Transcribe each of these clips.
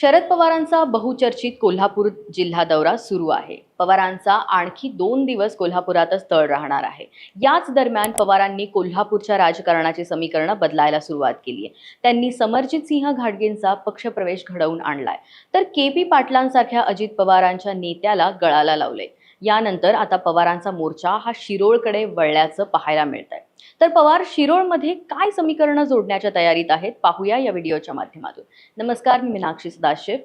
शरद पवारांचा बहुचर्चित कोल्हापूर जिल्हा दौरा सुरू आहे. पवारांचा आणखी दोन दिवस कोल्हापुरातच तळ राहणार आहे. याच दरम्यान पवारांनी कोल्हापूरच्या राजकारणाची समीकरणं बदलायला सुरुवात केली आहे. त्यांनी समरजित सिंह घाटगेंचा पक्षप्रवेश घडवून आणलाय. तर के पी पाटलांसारख्या अजित पवारांच्या नेत्याला गळाला लावलंय. यानंतर आता पवारांचा मोर्चा हा शिरोळकडे वळल्याचं पाहायला मिळत आहे तर पवार शिरोळमध्ये काय समीकरणं जोडण्याच्या तयारीत आहेत पाहूया या व्हिडिओच्या माध्यमातून. नमस्कार मी मीनाक्षी सदाशिव.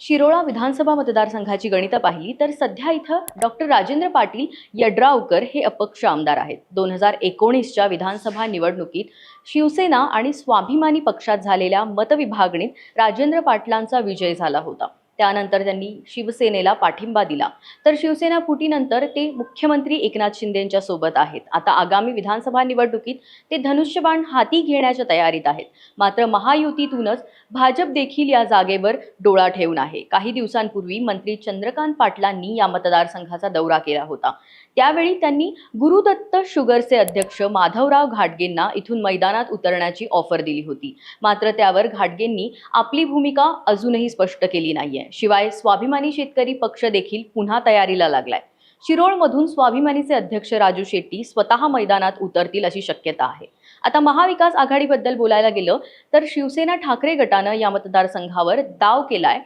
शिरोळा विधानसभा मतदारसंघाची गणितं पाहिली तर सध्या इथं डॉक्टर राजेंद्र पाटील यड्रावकर हे अपक्ष आमदार आहेत. दोन हजार एकोणीसच्या विधानसभा निवडणुकीत शिवसेना आणि स्वाभिमानी पक्षात झालेल्या मतविभागणीत राजेंद्र पाटलांचा विजय झाला होता. त्यानंतर त्यांनी शिवसेनेला पाठिंबा दिला. तर शिवसेना फुटीनंतर ते मुख्यमंत्री एकनाथ शिंदेंच्या सोबत आहेत. आता आगामी विधानसभा निवडणुकीत ते धनुष्यबाण हाती घेण्याच्या तयारीत आहेत. मात्र महायुतीतूनच भाजप देखील या जागेवर डोळा ठेवून आहे. काही दिवसांपूर्वी मंत्री चंद्रकांत पाटलांनी या मतदारसंघाचा दौरा केला होता. त्यावेळी त्यांनी गुरुदत्त शुगरचे अध्यक्ष माधवराव घाटगेंना इथून मैदानात उतरण्याची ऑफर दिली होती. मात्र त्यावर घाटगेंनी आपली भूमिका अजूनही स्पष्ट केली नाहीये. शिवाय स्वाभिमानी शेतकरी पक्ष देखील पुन्हा तयारीला लागलाय. शिरोळमधून स्वाभिमानीचे अध्यक्ष राजू शेट्टी स्वतः मैदानात उतरतील अशी शक्यता आहे. आता महाविकास आघाडीबद्दल बोलायला गेलं तर शिवसेना ठाकरे गटानं या मतदारसंघावर दाव केलाय.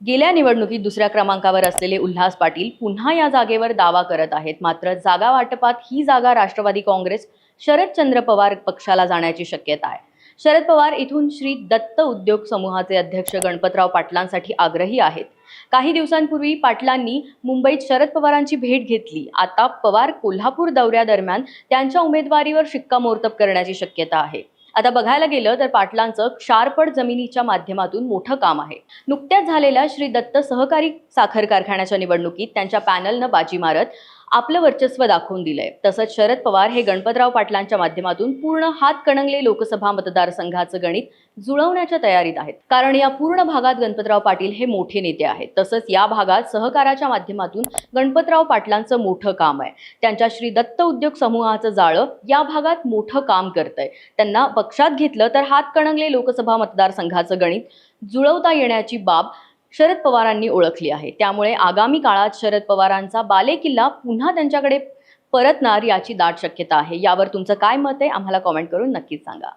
गेल्या निवडणुकीत दुसऱ्या क्रमांकावर असलेले उल्हास पाटील पुन्हा या जागेवर दावा करत आहेत. मात्र जागा वाटपात ही जागा राष्ट्रवादी काँग्रेस शरदचंद्र पवार पक्षाला जाण्याची शक्यता आहे. शरद पवार इथून श्री दत्त उद्योग समूहाचे अध्यक्ष गणपतराव पाटलांसाठी आग्रही आहेत. काही दिवसांपूर्वी पाटलांनी मुंबईत शरद पवारांची भेट घेतली. आता पवार कोल्हापूर दौऱ्यादरम्यान त्यांच्या उमेदवारीवर शिक्कामोर्तब करण्याची शक्यता आहे. आता बघायला गेलं तर पाटलांचं क्षारपड जमिनीच्या माध्यमातून मोठं काम आहे. नुकत्याच झालेल्या श्री दत्त सहकारी साखर कारखान्याच्या निवडणुकीत त्यांच्या पॅनलनं बाजी मारत आपलं वर्चस्व दाखवून दिलंय. तसंच शरद पवार हे गणपतराव पाटलांच्या माध्यमातून पूर्ण हातकणंगले लोकसभा मतदारसंघाचं गणित जुळवण्याच्या तयारीत आहेत. कारण या पूर्ण भागात गणपतराव पाटील हे मोठे नेते आहेत. तसंच या भागात सहकाराच्या माध्यमातून गणपतराव पाटलांचं मोठं काम आहे. त्यांच्या श्री दत्त उद्योग समूहाचं जाळं या भागात मोठं काम करतंय. त्यांना पक्षात घेतलं तर हातकणंगले लोकसभा मतदारसंघाचं गणित जुळवता येण्याची बाब शरद पवारांनी ओळखली आहे. त्यामुळे आगामी काळात शरद पवारांचा बालेकिल्ला पुन्हा त्यांच्याकडे परतणार याची दाट शक्यता आहे. यावर तुमचं काय मत आहे? आम्हाला कॉमेंट करून नक्कीच सांगा.